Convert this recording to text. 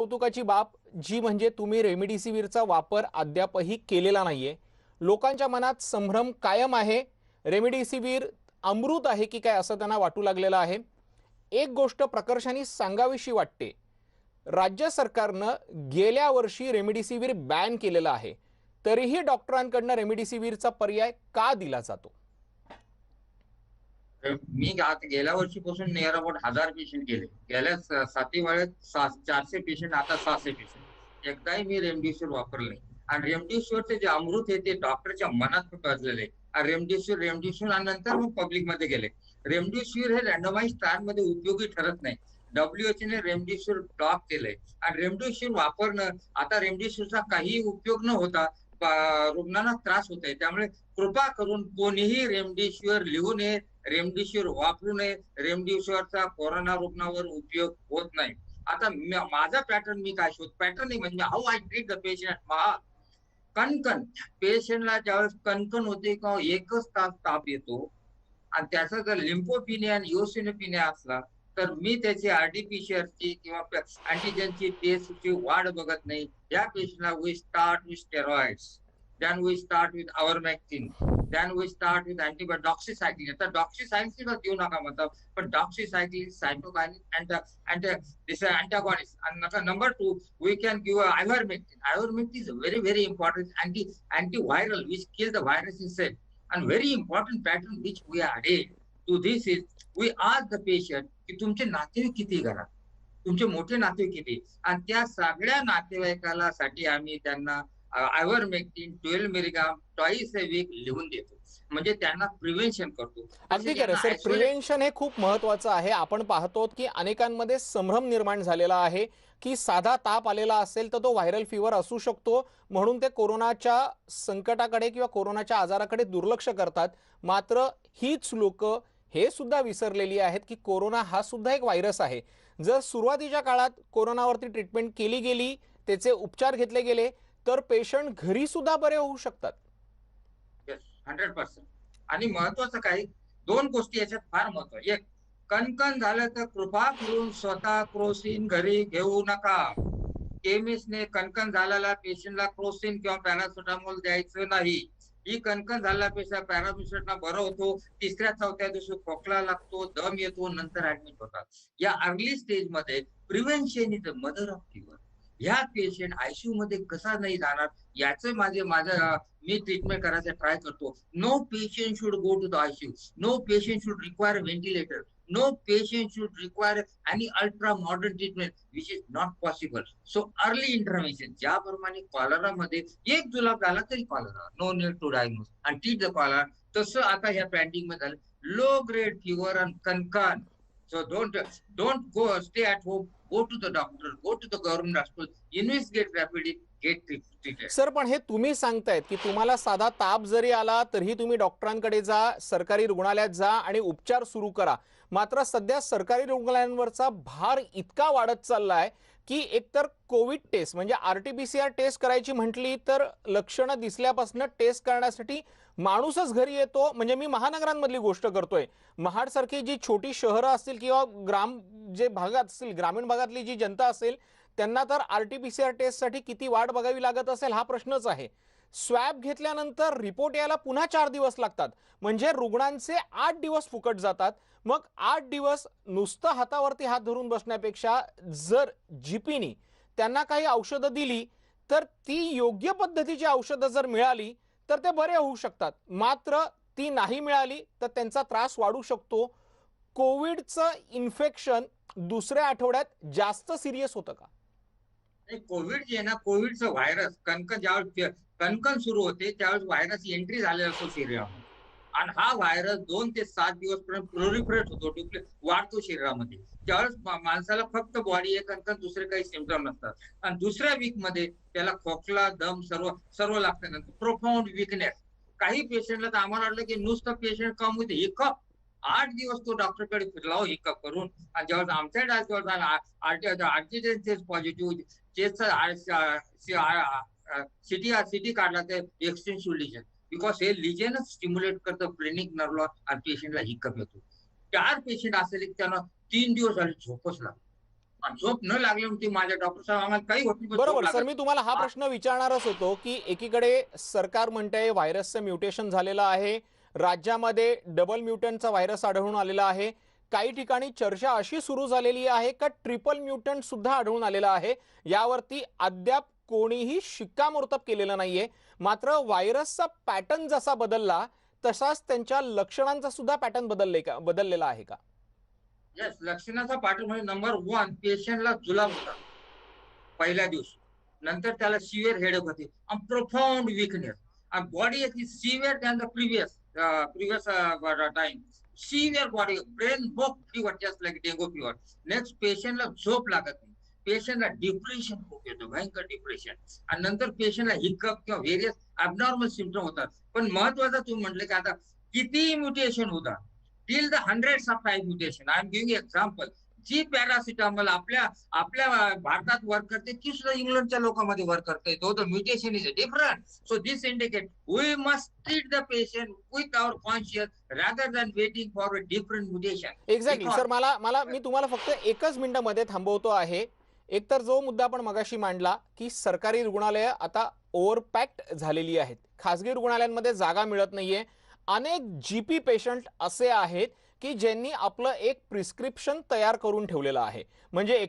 कौतुकाची बाब जी म्हणजे तुम्ही रेमडिसिवीरचा वापर अद्यापही केलेला नाहीये. लोकांच्या मनात संभ्रम कायम आहे. रेमडिसिवीर अमृत आहे की काय असं त्यांना वाटू लागलेलं आहे. एक गोष्ट प्रकर्षाने सांगावीशी वाटते. राज्य सरकारनं गेल्या वर्षी रेमडिसिवीर बॅन केलेलं आहे. तरीही डॉक्टरांकडनं रेमडिसिवीरचा पर्याय का दिला जातो? मी आता गेल्या वर्षीपासून नियर अबाउट हजार पेशंट गेले. गेल्या साती वेळेत चारशे पेशंट आता सहाशे पेशंट एकदाही मी रेमडेसिवीर वापरले नाही. आणि रेमडेसिवीरचे जे अमृत आहे ते डॉक्टरच्या मनात टचलेले रेमडेसिवीर रेमडेसिवीर आणि नंतर मग पब्लिकमध्ये गेले. रेमडेसिवीर हे रँडमाइज ट्रायलमध्ये उपयोगी ठरत नाही. डब्ल्यूएच ने रेमडेसिवीर ब्लॉक केलंय. आणि रेमडेसिवीर वापरणं आता रेमडेसिवीरचा काही उपयोग न होता रुग्णांना त्रास होत आहे. त्यामुळे कृपा करून कोणीही रेमडेसिवीर लिहू नये रेमडेसिवीर वापरू नये. रेमडेसिवीरचा कोरोना रुग्णावर उपयोग होत नाही. आता माझा पॅटर्न मी काय शोध पॅटर्न नाही म्हणजे how I treat the patient महा कणकण. पेशंटला ज्यावेळेस कणकण होते किंवा एकच तास ताप येतो आणि त्याचा जर लिम्फोपिनिया आणि योसिनोपिनिया असला तर मी त्याची आरटीपीसीआर ची किंवा अँटीजनची टेस्टची वाढ बघत नाही. या पेशंटला we start with steroids then we start with ivermectin then we start with antibiotic doxycycline तर डॉक्सिसायक्लिन देऊ नका म्हणतात पण डॉक्सिसायक्लिन सायटोकायनिन अँड दिस अँटागॉनिस्ट आणि number two we can give a is very very important anti antiviral which kill the virus the virus and very important pattern which we are added to this we ask the patient की तुमचे नातेवाईक किती घरात? तुमचे मोठे नातेवाईक किती आणि त्या सगळ्या नातेवाईकाला साठी आम्ही त्यांना ivermectin twelve milligram twice a week लिहून देतो. म्हणजे त्यांना प्रिव्हेन्शन करतो. अगदी खरं सर प्रिव्हेन्शन हे खूप महत्वाचं आहे. आपण पाहतो की अनेकांमध्ये संभ्रम निर्माण झालेला आहे की साधा ताप आलेला असेल तर तो व्हायरल फिवर असू शकतो. म्हणून ते कोरोनाच्या संकटाकडे किंवा कोरोनाच्या आजाराकडे दुर्लक्ष करतात. मात्र हीच लोक हे सुद्धा विसरलेली आहेत की कोरोना हा सुद्धा एक व्हायरस आहे. जर सुरुवातीच्या काळात कोरोनावरती ट्रीटमेंट केली गेली त्याचे उपचार घेतले गेले तर पेशंट घरी सुद्धा बरे होऊ शकतात. हंड्रेड पर्सेंट आणि महत्वाचं काय दोन गोष्टी याच्यात फार महत्त्व एक कणकण झालं तर कृपा करून स्वतः क्रोसिन घरी घेऊ नका. केमिस्टने कणकण झालेला पेशंटला क्रोसिन किंवा पॅरासिटामॉल द्यायचं नाही. ही कणकण झाल्यापेक्षा पेशंट बरं होतो. तिसऱ्या चौथ्या दिवशी खोकला लागतो दम येतो नंतर ऍडमिट होतात. या अर्ली स्टेजमध्ये prevention is mother of fever ह्या पेशंट आयसीयू मध्ये कसा नाही जाणार याचं माझे माझं मी ट्रीटमेंट करायचा ट्राय करतो. No patient should go to the ICU no patient should require ventilator no patient should require any ultra modern treatment which is not possible so early intervention ज्याप्रमाणे कॉलरा मध्ये एक जुलाब झाला तरी cholera no need to diagnose आणि treat the cholera तसं आता ह्या पॅन्डिंगमध्ये झालं. Low grade fever and कनकन so don't don't go stay at home go to the doctor go to the government hospital investigate rapidly get sir पण हे तुम्ही सांगतायत की तुम्हाला साधा ताप जरी आला तरीही तुम्ही डॉक्टरांकडे जा सरकारी रुग्णालयात जा आणि उपचार सुरू करा. मात्र सध्या सरकारी रुग्णालयांवरचा भार इतका वाढत चाललाय की एकतर कोविड टेस्ट म्हणजे R T P C R test करायची म्हटली तर लक्षणं दिसल्यापासून टेस्ट करण्यासाठी माणूसच घरी येतो. म्हणजे मी महानगरांमधली गोष्ट करतोय. महाडसारखी जी छोटी शहरं असतील किंवा ग्राम जे भागात असतील ग्रामीण भागातली जी जनता असेल त्यांना तर R T P C R टेस्टसाठी किती वाट बघावी लागत असेल हा प्रश्नच आहे. स्वॅब घेतल्यानंतर रिपोर्ट यायला पुन्हा चार दिवस लागतात. म्हणजे रुग्णांचे आठ दिवस फुकट जातात. मग आठ दिवस नुसतं हातावरती हात धरून बसण्यापेक्षा जर जीपीनी त्यांना काही औषधं दिली तर ती योग्य पद्धतीची औषधं जर मिळाली तर ते बरे होऊ शकतात. मात्र ती नाही मिळाली तर त्यांचा त्रास वाढू शकतो. कोविडचं इन्फेक्शन दुसऱ्या आठवड्यात जास्त सिरियस होतं का? कोविड जे आहे ना कोविडचं व्हायरस कणकण ज्यावेळेस कणकण सुरू होते त्यावेळेस व्हायरस एंट्री झालेला असतो शरीरामध्ये आणि हा व्हायरस दोन ते सात दिवस पर्यंत प्रोलिफरेट होतो डुप्ले वाढतो शरीरामध्ये. त्यावेळेस माणसाला फक्त बॉडी आहे कणकण दुसरे काही सिमटम नसतात. आणि दुसऱ्या वीकमध्ये त्याला खोकला दम सर्व सर्व लागतं. नंतर प्रोफाऊंड विकनेस काही पेशंटला तर आम्हाला वाटलं की नुसतं पेशंट कम होते. हिकअप आठ दिवस तो डॉक्टरकडे फिरला हो हिकअप करून. आणि जेव्हा आमच्या डायरेक्ट झाला आरटीजन टेस्ट पॉझिटिव्ह टेस्टचा सिटी सिटी काढला तर एक्सटेन्सिव्ह लिजन बिकॉज हे लिजनच स्टिम्युलेट करतं ब्रेनिक नर्वला आणि पेशंटला हिकअप येतो. चार पेशंट असेल त्यांना तीन दिवस झाले झोपच लागली आणि झोप न लागल्यामुळे माझ्या डॉक्टर साहेब आम्हाला काही होत बरोबर सर लागत मी तुम्हाला हा हा. प्रश्न विचारणारच होतो की एकीकडे सरकार म्हणतंय व्हायरसचं म्युटेशन झालेलं आहे. राज्यामध्ये डबल म्युटंटचा व्हायरस आढळून आलेला आहे. काही ठिकाणी चर्चा अशी सुरू झालेली आहे का ट्रिपल म्युटंट सुद्धा आढळून आलेला आहे? यावरती अद्याप कोणीही शिक्कामोर्तब केलेलं नाहीये. मात्र व्हायरसचा पॅटर्न जसा बदलला तसाच त्यांच्या लक्षणांचा सुद्धा पॅटर्न बदलले का बदललेला आहे का? येस लक्षणाचा पॅटर्न म्हणजे नंबर वन पेशंटला जुलाब होता. पहिल्या दिवशी. नंतर त्याला सिव्हिअर हेडक होते. आणि विकनेस आणि body severe than the previous previous time severe body brain बोक fever just like dengue fever next पेशंटला झोप लागत नाही. पेशंटला डिप्रेशन खूप येतो भयंकर डिप्रेशन आणि नंतर पेशंटला हिकअप किंवा व्हेरियस अबनॉर्मल सिम्पटम होतात. पण महत्वाचं तुम्ही म्हटलं की आता किती म्युटेशन होतात till the hundreds of five mutation I am giving example G paracetamol आपल्या आपल्या भारतात वर्क करते ती सुद्धा इंग्लंडच्या लोकांमध्ये वर्क करते. तो the mutation is different so this indicate we must treat the patient with our conscious rather than waiting for a different mutation exactly sir मला मला मी तुम्हाला फक्त एकच मिनिटामध्ये थांबवतो आहे. एकतर जो मुद्दा आपण मगाशी मांडला की सरकारी रुग्णालयं आता ओव्हरपॅक्ड झालेली आहेत. खासगी रुग्णालयांमध्ये जागा मिळत नाहीये. अनेक जीपी पेशंट असे आहेत की ज्यांनी आपलं एक प्रिस्क्रिप्शन तयार करून ठेवलेलं आहे. म्हणजे एखा